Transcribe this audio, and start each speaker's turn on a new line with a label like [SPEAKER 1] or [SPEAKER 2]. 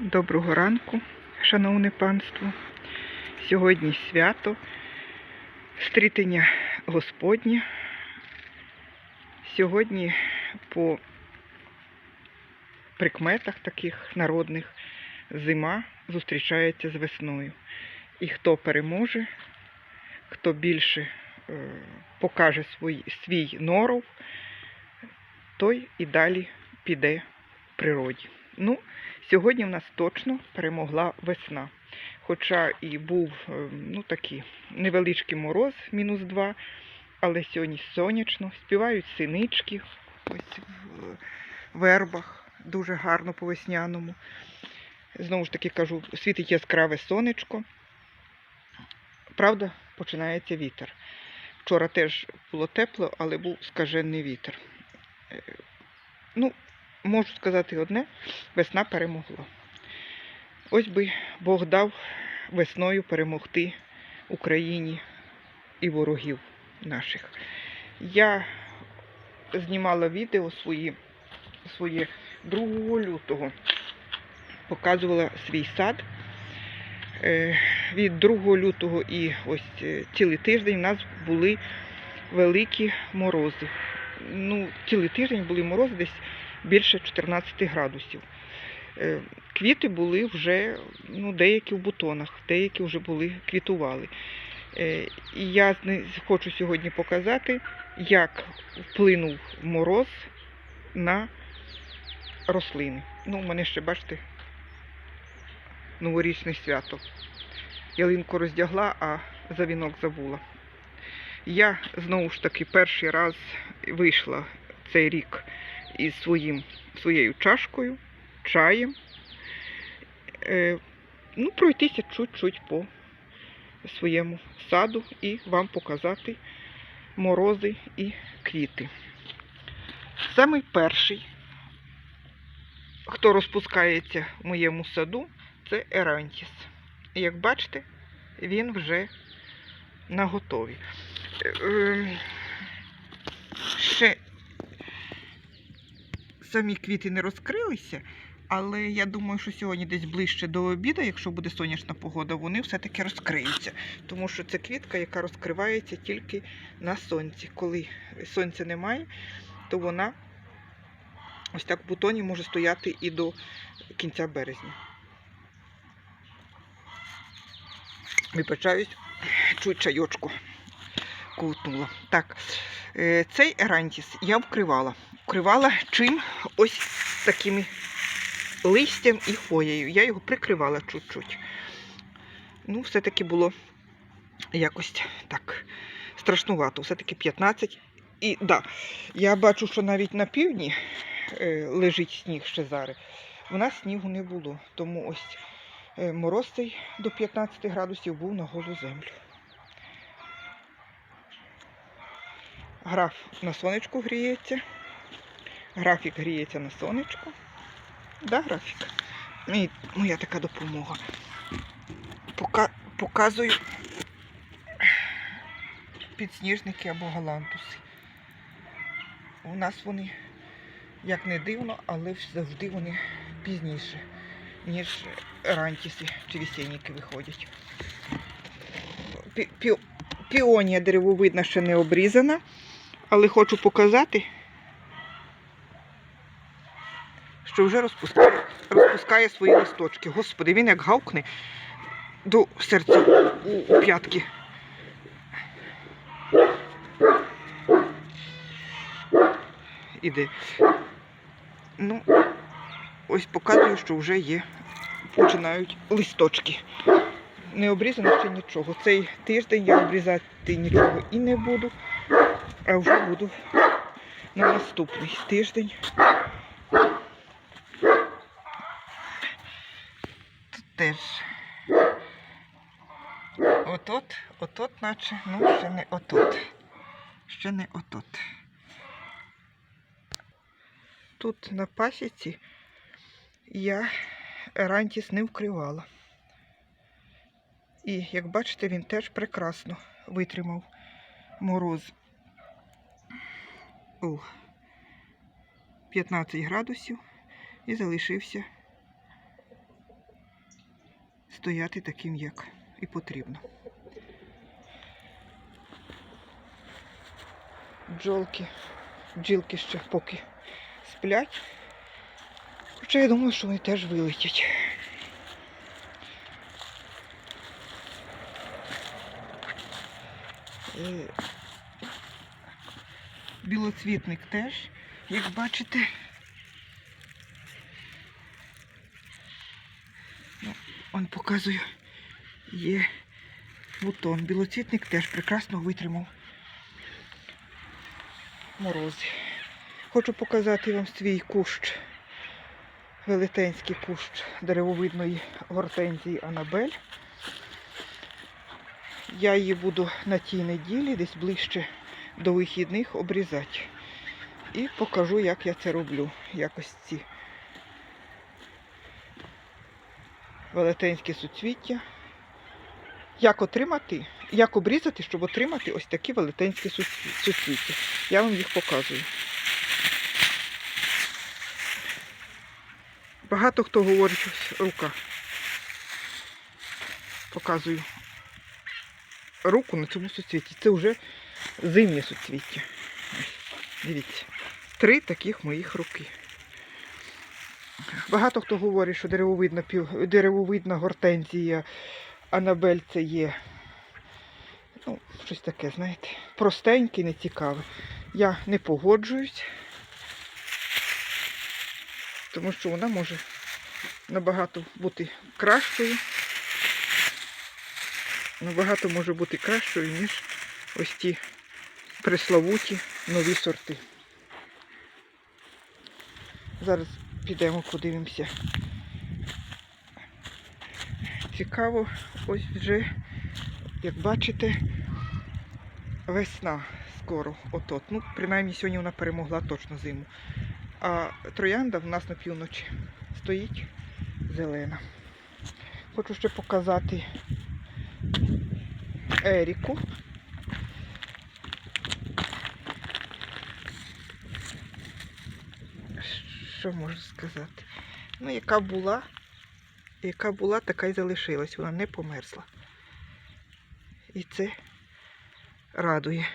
[SPEAKER 1] Доброго ранку, шановне панство. Сьогодні свято, стрітення Господнє. Сьогодні по прикметах таких народних зима зустрічається з весною. І хто переможе, хто більше е, покаже свій, свій норов, той і далі піде в природі. Ну, Сьогодні в нас точно перемогла весна. Хоча і був е, ну, такий невеличкий мороз, мінус 2, але сьогодні сонячно, співають синички ось в вербах, дуже гарно по весняному. Знову ж таки кажу, світить яскраве сонечко. Правда, починається вітер. Вчора теж було тепло, але був скажений вітер. Е, Ну, можу сказати одне, весна перемогла. Ось би Бог дав весною перемогти Україні і ворогів наших. Я знімала відео свої, своє 2 лютого, показувала свій сад. Е, Від 2 лютого і ось е, цілий тиждень у нас були великі морози. Ну, цілий тиждень були морози десь більше 14 градусів. Е, Квіти були вже, ну, деякі в бутонах, деякі вже були квітували. Е, І я хочу сьогодні показати, як вплинув мороз на рослини. Ну, у мене ще, бачите, новорічне свято. Ялинку роздягла, а за вінок забула. Я знову ж таки перший раз вийшла цей рік із своїм, своєю чашкою, чаєм. Е, ну, пройтися чуть-чуть по своєму саду і вам показати морози і квіти. Самий перший, хто розпускається в моєму саду, це Ерантіс. Як бачите, він вже наготові. Е, е, Ще самі квіти не розкрилися, але я думаю, що сьогодні десь ближче до обіду, якщо буде сонячна погода, вони все-таки розкриються. Тому що це квітка, яка розкривається тільки на сонці. Коли сонця немає, то вона ось так в бутоні може стояти і до кінця березня. Вибачаюсь, чуть чайочку ковтнула. Так, е, цей ерантіс я вкривала. Вкривала чим? Ось такими листям і хвоєю. Я його прикривала чуть-чуть. Ну, все-таки було якось так страшнувато. Все-таки 15. І да, я бачу, що навіть на півдні е, лежить сніг ще зараз. У нас снігу не було. Тому ось е, мороз цей до 15 градусів був на голу землю. Граф на сонечку гріється. Графік гріється на сонечку. Да, графік? І моя така допомога. Пока, показую підсніжники або галантуси. У нас вони, як не дивно, але завжди вони пізніше, ніж рантіси чи вісенніки виходять. Пі- пі- Піонія деревовидна ще не обрізана, але хочу показати, що вже розпускає, розпускає свої листочки. Господи, він як гавкне до серця у, п'ятки. Іде. Ну, ось показую, що вже є. Починають листочки. Не обрізано ще нічого. Цей тиждень я обрізати нічого і не буду, а вже буду на наступний тиждень. Тут теж. Отот, отот, наче, ну ще не отот. Ще не отот. Тут на пасіці я рантіс не вкривала. І, як бачите, він теж прекрасно витримав мороз у 15 градусів і залишився стояти таким, як і потрібно. Бджолки, бджілки ще поки сплять. Хоча я думаю, що вони теж вилетять. Е, Білоцвітник теж, як бачите. Ну, Он показую, є бутон. Білоцвітник теж прекрасно витримав морози. Хочу показати вам свій кущ, велетенський кущ деревовидної гортензії Анабель. Я її буду на тій неділі, десь ближче до вихідних, обрізати. І покажу, як я це роблю. Якось ці велетенські суцвіття. Як отримати, як обрізати, щоб отримати ось такі велетенські суцвіття. Я вам їх показую. Багато хто говорить ось рука. Показую руку на цьому суцвіті. Це вже зимнє суцвіття. Дивіться. Три таких моїх руки. Багато хто говорить, що деревовидна, пів- деревовидна гортензія Анабель це є. Ну, щось таке, знаєте, простеньке, нецікаве. Я не погоджуюсь, тому що вона може набагато бути кращою. Набагато може бути кращою, ніж ось ті пресловуті нові сорти. Зараз підемо подивимося. Цікаво, ось вже, як бачите, весна скоро от-от. Ну, принаймні сьогодні вона перемогла точно зиму. А троянда в нас на півночі стоїть зелена. Хочу ще показати Еріку. Що можу сказати? Ну, яка була, яка була, така й залишилась. Вона не померзла. І це радує.